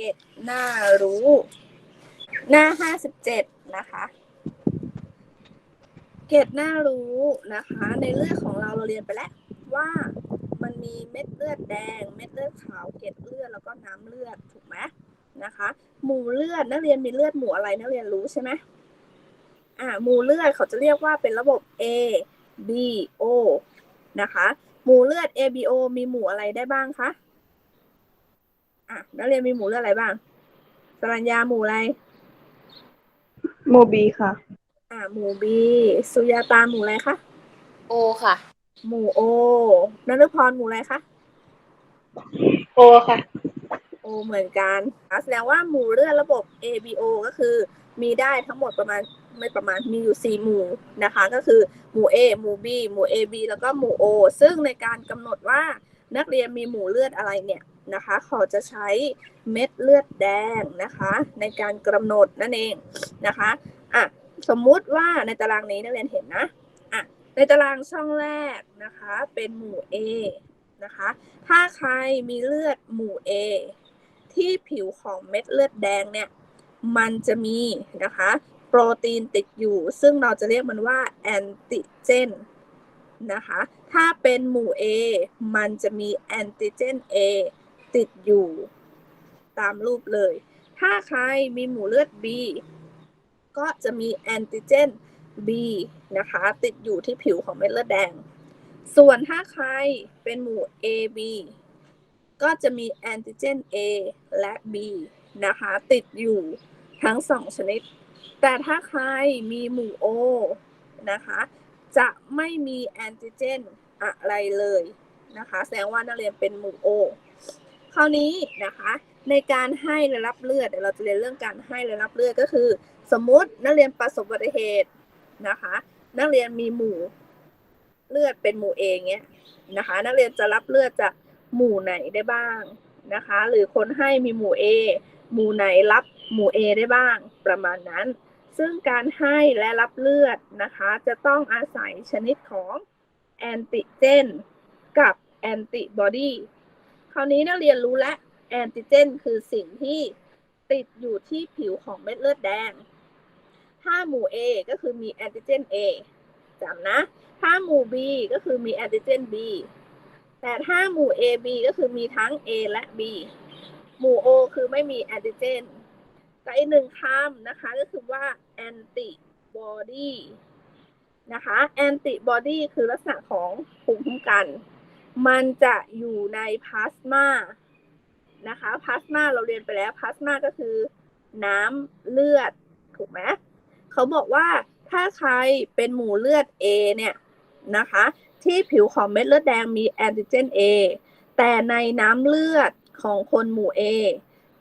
เกตหน้ารู้ หน้าห้าสิบเจ็ดนะคะเกตหน้ารู้นะคะ ในเลือดของเราเราเรียนไปแล้วว่ามันมีเม็ดเลือดแดง เม็ดเลือดขาวเกล็ดเลือดแล้วก็น้ำเลือดถูกไหมนะคะ หมู่เลือดนักเรียนมีเลือดหมู่อะไรนักเรียนรู้ใช่ไหมอ่าหมู่เลือดเขาจะเรียกว่าเป็นระบบ A B O นะคะ หมู่เลือด A B O มีหมู่อะไรได้บ้างคะ อะนักเรียนมีหมู่เลือดอะไรบ้าง สรัญญาหมู่อะไร โมบีค่ะ อ่าหมู่ B สุยาตาหมู่อะไรคะ โอค่ะ หมู่ O นันทพรหมู่อะไรคะ โอค่ะ โอเหมือนกันอะแสดงว่าหมู่เลือดระบบ ABO ก็คือ มีได้ทั้งหมดประมาณไม่ประมาณมีอยู่สี่หมู่นะคะ ก็คือหมู่ A หมู่ B หมู่ AB แล้วก็หมู่ O ซึ่งในการกำหนดว่านักเรียนมีหมู่เลือดอะไรเนี่ย นะคะ เขาจะใช้เม็ดเลือดแดงนะคะ ในการกำหนดนั่นเองนะคะอะสมมุติว่าในตารางนี้นักเรียนเห็นนะอะในตารางช่องแรกนะคะ เป็นหมู่ A นะคะ ถ้าใครมีเลือดหมู่ A ที่ผิวของเม็ดเลือดแดงเนี่ยมันจะมีนะคะโปรตีนติดอยู่ ซึ่งเราจะเรียกมันว่าแอนติเจนนะคะ ถ้าเป็นหมู่ A มันจะมีแอนติเจน A ติดอยู่ตามรูปเลย ถ้าใครมีหมู่เลือด B ก็จะมีแอนติเจน B นะคะ ติดอยู่ที่ผิวของเม็ดเลือดแดง ส่วนถ้าใครเป็นหมู่ AB ก็จะมีแอนติเจน A และ B นะคะ ติดอยู่ทั้งสองชนิด แต่ถ้าใครมีหมู่ O นะคะ จะไม่มีแอนติเจนอะไรเลยนะคะ แสดงว่านักเรียนเป็นหมู่ O คราวนี้นะคะในการให้และรับเลือดเดี๋ยวเราจะเรียนเรื่องการให้และรับเลือดก็คือ สมมุตินักเรียนประสบอุบัติเหตุนะคะ นักเรียนมีหมู่เลือดเป็นหมู่เองเนี้ยนะคะ นักเรียนจะรับเลือดจากหมู่ไหนได้บ้างนะคะ หรือคนให้มีหมู่ A หมู่ไหนรับหมู่ A ได้บ้างประมาณนั้น ซึ่งการให้และรับเลือดนะคะ จะต้องอาศัยชนิดของแอนติเจนกับแอนติบอดี คราวนี้นักเรียนรู้แล้วแอนติเจน คือสิ่งที่ติดอยู่ที่ผิวของเม็ดเลือดแดง ถ้าหมู่ A ก็คือมีแอนติเจน A จำนะ ถ้าหมู่ B ก็คือมีแอนติเจน B แต่ถ้าหมู่ AB ก็คือมีทั้ง A และ B หมู่ O คือไม่มีแอนติเจนกับอีกหนึ่งคำนะคะก็คือว่า antibody นะคะ antibody คือลักษณะของภูมิคุ้มกัน มันจะอยู่ในพลาสมานะคะพลาสมาเราเรียนไปแล้วพลาสมาก็คือ น้ำเลือดถูกไหมเขาบอกว่าถ้าใครเป็นหมู่เลือด A เนี่ยนะคะ ที่ผิวของเม็ดเลือดแดงมีแอนติเจน A แต่ในน้ำเลือดของคนหมู่ A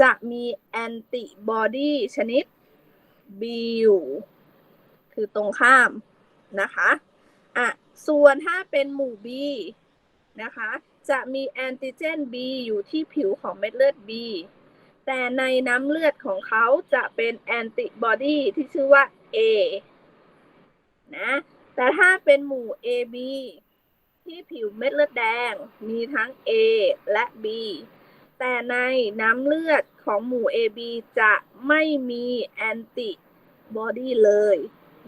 จะมีแอนติบอดีชนิด B อยู่คือตรงข้ามนะคะอะส่วนถ้าเป็นหมู่ B นะคะ จะมีแอนติเจน B อยู่ที่ผิวของเม็ดเลือด B แต่ในน้ำเลือดของเขาจะเป็นแอนติบอดีที่ชื่อว่า A นะแต่ถ้าเป็นหมู่ AB ที่ผิวเม็ดเลือดแดงมีทั้ง A และ B แต่ในน้ำเลือดของหมู่ AB จะไม่มีแอนติบอดีเลย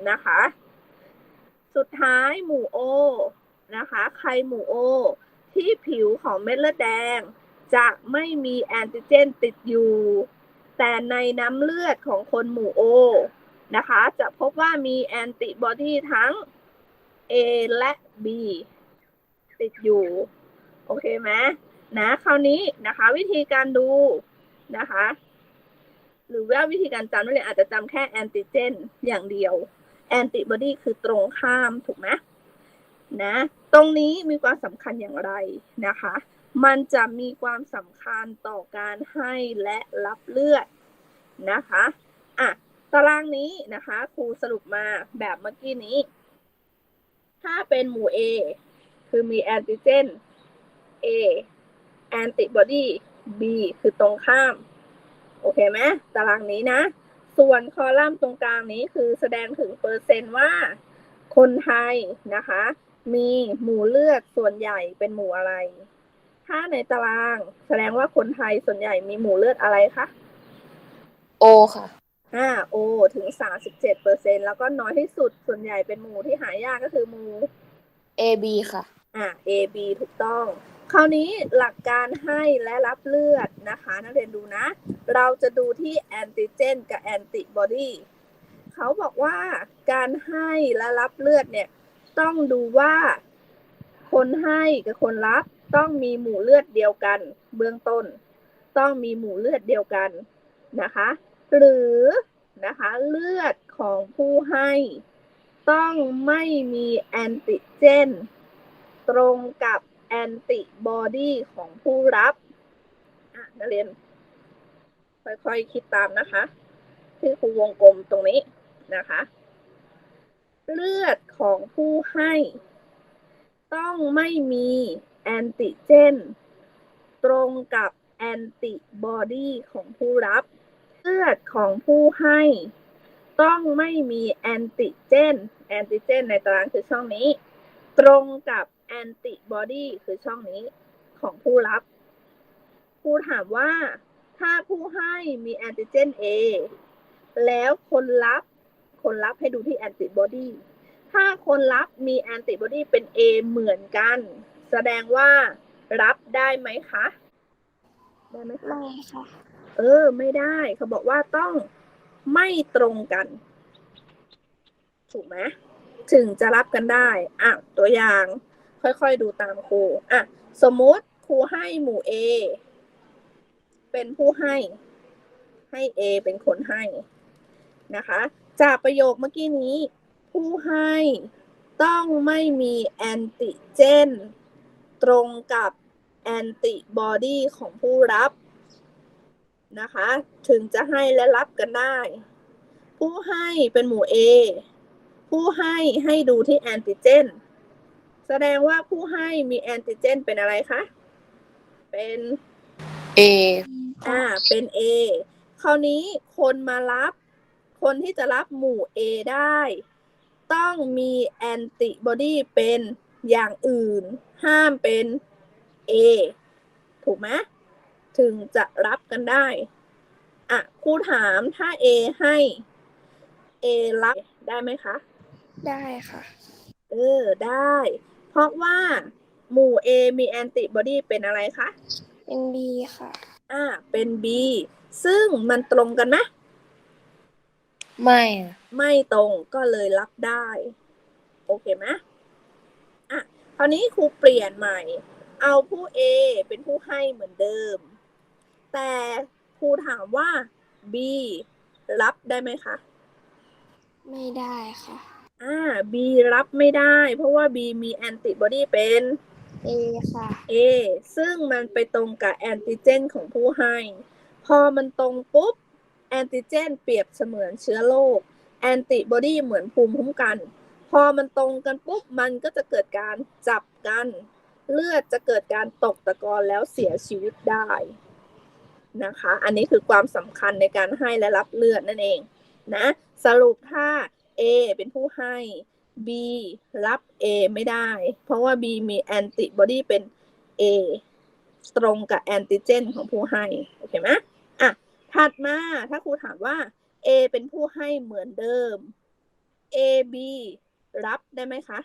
นะคะ สุดท้ายหมู่ O นะคะใครหมู่ O ที่ผิวของเม็ดเลือดแดง จะไม่มีแอนติเจนติดอยู่ แต่ในน้ำเลือดของคนหมู่ O นะคะ จะพบว่ามีแอนติบอดีทั้ง A และ B ติดอยู่ โอเคไหมนะคราวนี้นะคะวิธีการดูนะคะ หรือว่าวิธีการจำนั่นเลยอาจจะจำแค่แอนติเจนอย่างเดียว แอนติบอดีคือตรงข้ามถูกไหมนะ ตรงนี้มีความสำคัญอย่างไรนะคะ มันจะมีความสำคัญต่อการให้และรับเลือดนะคะอะตารางนี้นะคะครูสรุปมาแบบเมื่อกี้นี้ ถ้าเป็นหมู่ A คือมีแอนติเจน A แอนติบอดี B คือตรงข้าม โอเคไหมตารางนี้นะ ส่วนคอลัมน์ตรงกลางนี้คือแสดงถึงเปอร์เซนต์ว่าคนไทยนะคะ มีหมู่เลือดส่วนใหญ่เป็นหมู่อะไร ถ้าในตารางแสดงว่าคนไทยส่วนใหญ่มีหมู่เลือดอะไรคะโอค่ะ อ่าโอถึงสามสิบเจ็ดเปอร์เซ็นแล้วก็น้อยที่สุดส่วนใหญ่เป็นหมู่ที่หายากก็คือหมู่ A B ค่ะ อ่า A B ถูกต้อง คราวนี้หลักการให้และรับเลือดนะคะ นักเรียนดูนะ เราจะดูที่แอนติเจนกับแอนติบอดีเขาบอกว่าการให้และรับเลือดเนี่ย ต้องดูว่า คนให้กับคนรับต้องมีหมู่เลือดเดียวกัน เบื้องต้น ต้องมีหมู่เลือดเดียวกันนะคะ หรือนะคะเลือดของผู้ให้ ต้องไม่มีแอนติเจน ตรงกับแอนติบอดีของผู้รับอะนักเรียนค่อยๆคิดตามนะคะ ที่ครูวงกลมตรงนี้นะคะ เลือดของผู้ให้ ต้องไม่มีแอนติเจน ตรงกับแอนติบอดีของผู้รับ เลือดของผู้ให้ ต้องไม่มีแอนติเจน แอนติเจนในตารางคือช่องนี้ ตรงกับแอนติบอดีคือช่องนี้ของผู้รับครูถามว่าถ้าผู้ให้มีแอนติเจน A แล้วคนรับ คนรับให้ดูที่แอนติบอดีถ้าคนรับมีแอนติบอดีเป็น A เหมือนกัน แสดงว่ารับได้ไหมคะได้ไหมคะไม่ค่ะเออ ไม่ได้ เขาบอกว่าต้องไม่ตรงกัน ถูกไหมถึงจะรับกันได้ อะ ตัวอย่าง ค่อยๆดูตามครูอะ สมมุติครูให้หมู่ A เป็นผู้ให้ ให้ A เป็นคนให้นะคะ จากประโยคเมื่อกี้นี้ ผู้ให้ต้องไม่มีแอนติเจน ตรงกับแอนติบอดีของผู้รับนะคะ ถึงจะให้และรับกันได้ ผู้ให้เป็นหมู่ A ผู้ให้ให้ดูที่แอนติเจน แสดงว่าผู้ให้มีแอนติเจน เป็นอะไรคะ เป็น A อ่า เป็น A คราวนี้คนมารับ คนที่จะรับหมู่ A ได้ ต้องมีแอนติบอดีเป็นอย่างอื่น ห้ามเป็น A ถูกไหมถึงจะรับกันได้ อะครูถามถ้า A ให้ A รับได้ไหมคะ ได้ค่ะ เออ ได้ เพราะว่าหมู่ A มีแอนติบอดีเป็นอะไรคะ เป็น B ค่ะ อ่า เป็น B ซึ่งมันตรงกันไหม ไม่อะไม่ตรงก็เลยรับได้ โอเคไหมอะคราวนี้ครูเปลี่ยนใหม่ เอาผู้ A เป็นผู้ให้เหมือนเดิม แต่ครูถามว่า B รับได้ไหมคะ ไม่ได้ค่ะ อ่า B รับไม่ได้ เพราะว่า B มีแอนติบอดีเป็น A ค่ะ A ซึ่งมันไปตรงกับแอนติเจนของผู้ให้ พอมันตรงปุ๊บ แอนติเจนเปรียบเสมือนเชื้อโรคแอนติบอดีเหมือนภูมิคุ้มกัน พอมันตรงกันปุ๊บมันก็จะเกิดการจับกัน เลือดจะเกิดการตกตะกอนแล้วเสียชีวิตได้นะคะ อันนี้คือความสำคัญในการให้และรับเลือดนั่นเองนะสรุปถ้า A เป็นผู้ให้ B รับ A ไม่ได้ เพราะว่า B มีแอนติบอดีเป็น A ตรงกับแอนติเจนของผู้ให้ โอเคไหม ถัดมาถ้าครูถามว่า A เป็นผู้ให้เหมือนเดิม A B รับได้ไหมคะ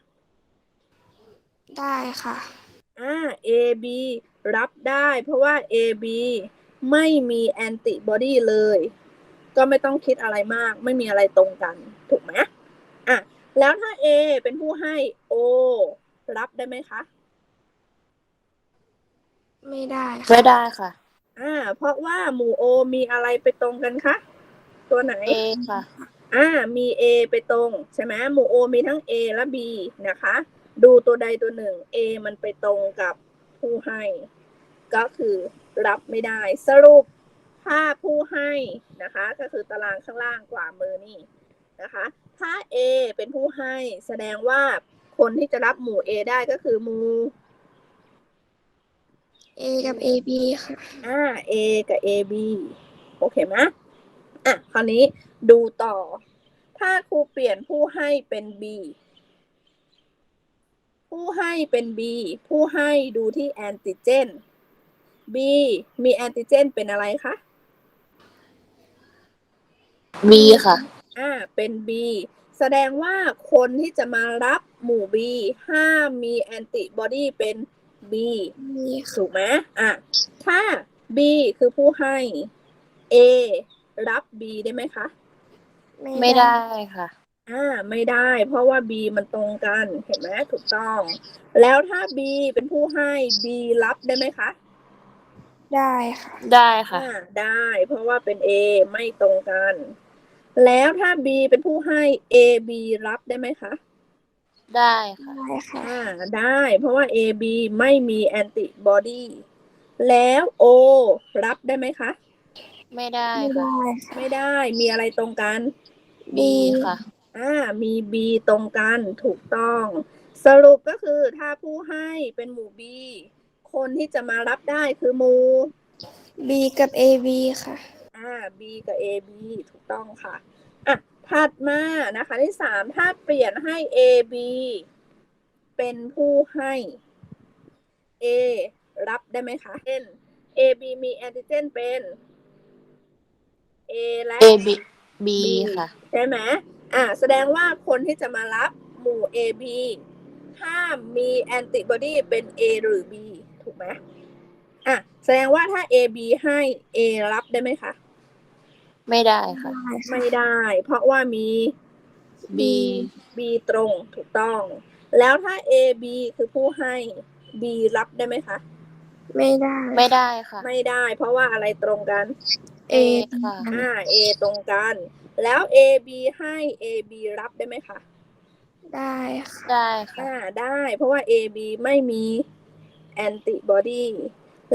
ได้ค่ะ อ่า A B รับได้เพราะว่า A B ไม่มีแอนติบอดีเลย ก็ไม่ต้องคิดอะไรมาก ไม่มีอะไรตรงกัน ถูกไหมอะ แล้วถ้า A เป็นผู้ให้ O รับได้ไหมคะ ไม่ได้ไม่ได้ค่ะ อ่า เพราะว่าหมู่ O มีอะไรไปตรงกันคะ ตัวไหน A ค่ะ อ่า มี A ไปตรง ใช่ไหมหมู่ O มีทั้ง A และ B นะคะ ดูตัวใดตัวหนึ่ง A มันไปตรงกับผู้ให้ ก็คือรับไม่ได้ สรุปถ้าผู้ให้นะคะ ก็คือตารางข้างล่างขวามือนี่นะคะ ถ้า A เป็นผู้ให้แสดงว่าคนที่จะรับหมู่ A ได้ก็คือหมู่ A กับ AB ค่ะ อ่า A กับ AB โอเคไหมอะ คราวนี้ดูต่อ ถ้าครูเปลี่ยนผู้ให้เป็น B ผู้ให้เป็น B ผู้ให้ดูที่แอนติเจน B มีแอนติเจนเป็นอะไรคะบีค่ะ อ่า เป็น B แสดงว่าคนที่จะมารับหมู่ B ห้ามมีแอนติบอดีเป็น B มีค่ะถูกไหมอะ ถ้า B คือผู้ให้ A รับ B ได้ไหมคะ ไม่ได้ค่ะ อ่า ไม่ได้ เพราะว่า B มันตรงกัน เห็นไหมถูกต้อง แล้วถ้า B เป็นผู้ให้ B รับได้ไหมคะ ได้ค่ะ ได้ค่ะอ่าได้ เพราะว่าเป็น A ไม่ตรงกัน แล้วถ้า B เป็นผู้ให้ A B รับได้ไหมคะ ได้ค่ะ ได้ค่ะ อ่าได้ เพราะว่า A B ไม่มีแอนติบอดีแล้ว O รับได้ไหมคะ ไม่ได้ไม่ค่ะ ได้ค่ะไม่ได้มีอะไรตรงกันบีค่ะ อ่ามี B ตรงกันถูกต้อง สรุปก็คือถ้าผู้ให้เป็นหมู่ B คนที่จะมารับได้คือหมู่ B กับ AB ค่ะ อ่า B กับ A B ถูกต้องค่ะ อะ ถัดมานะคะที่สามถ้าเปลี่ยนให้ A B เป็นผู้ให้ A รับได้ไหมคะเช่น A B มีแอนติเจนเป็น A และ A B B ค่ะ ใช่ไหมอ่า แสดงว่าคนที่จะมารับหมู่ A B ห้ามมีแอนติบอดีเป็น A หรือ B ถูกไหมอะ แสดงว่าถ้า A B ให้ A รับได้ไหมคะ ไม่ได้ค่ะได้ค่ะ ไม่ได้ เพราะว่ามี B B ตรงถูกต้อง แล้วถ้า A B คือผู้ให้ B รับได้ไหมคะ ไม่ได้ ไม่ได้ค่ะ ไม่ได้ เพราะว่าอะไรตรงกัน A ค่ะอ่า A ตรงกัน แล้ว A B ให้ A B รับได้ไหมคะ ได้ค่ะได้ค่ะ อ่าได้ เพราะว่า A B ไม่มีแอนติบอดี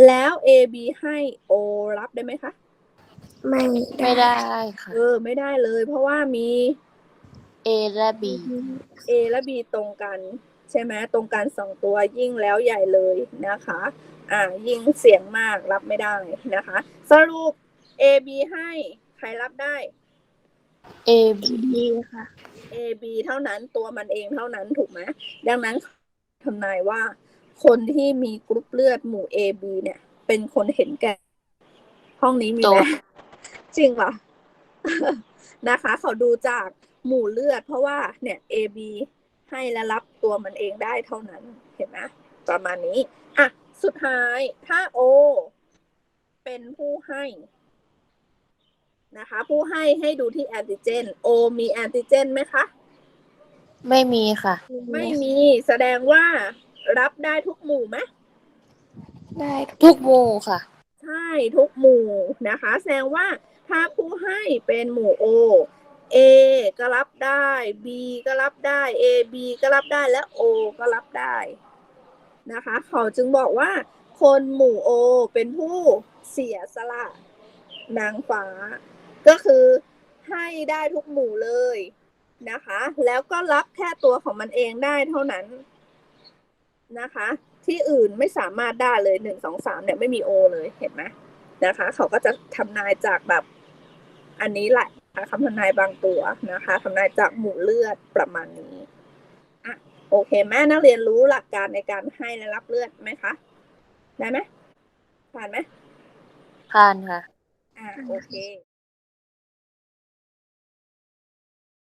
แล้ว A B ให้ O รับได้ไหมคะ ไม่ไม่ได้ค่ะ เออ ไม่ได้เลย เพราะว่ามี A และ B A และ B ตรงกัน ใช่ไหมตรงกันสองตัวยิ่งแล้วใหญ่เลยนะคะ อ่า ยิ่งเสียงมากรับไม่ได้นะคะ สรุป A B ให้ใครรับได้ A B B ค่ะ A B เท่านั้นตัวมันเองเท่านั้นถูกไหมดังนั้นทำนายว่า คนที่มีกรุ๊ปเลือดหมู่ A B เนี่ย เป็นคนเห็นแก่ห้องนี้มีไหตัมว จริงเหรอ นะคะเขาดูจากหมู่เลือด เพราะว่าเนี่ย A B ให้และรับตัวมันเองได้เท่านั้น เห็นไหมประมาณนี้ อะ สุดท้ายถ้า O เป็นผู้ให้นะคะ ผู้ให้ให้ดูที่แอนติเจน O มีแอนติเจนไหมคะ ไม่มีค่ะ ไม่มีแสดงว่ารับได้ทุกหมู่ไหมได้ทุกหมู่ค่ะ ใช่ ทุกหมู่นะคะ แสดงว่า ถ้าผู้ให้เป็นหมู่ O A ก็รับได้ B ก็รับได้ A B ก็รับได้และ O ก็รับได้นะคะ เขาจึงบอกว่า คนหมู่ O เป็นผู้เสียสละนางฟ้า ก็คือให้ได้ทุกหมู่เลยนะคะ แล้วก็รับแค่ตัวของมันเองได้เท่านั้นนะคะ ที่อื่นไม่สามารถได้เลยหนึ่งสองสามเนี่ยไม่มีโอเลยเห็นไหม นะคะ เขาก็จะทำนายจากแบบอันนี้แหละนะคะคำทำนายบางตัวนะคะทำนายจากหมู่เลือดประมาณนี้อะโอเคแม่นักเรียนรู้หลักการในการให้และรับเลือดไหมคะได้ไหมผ่านไหมผ่านค่ะอ่าโอเค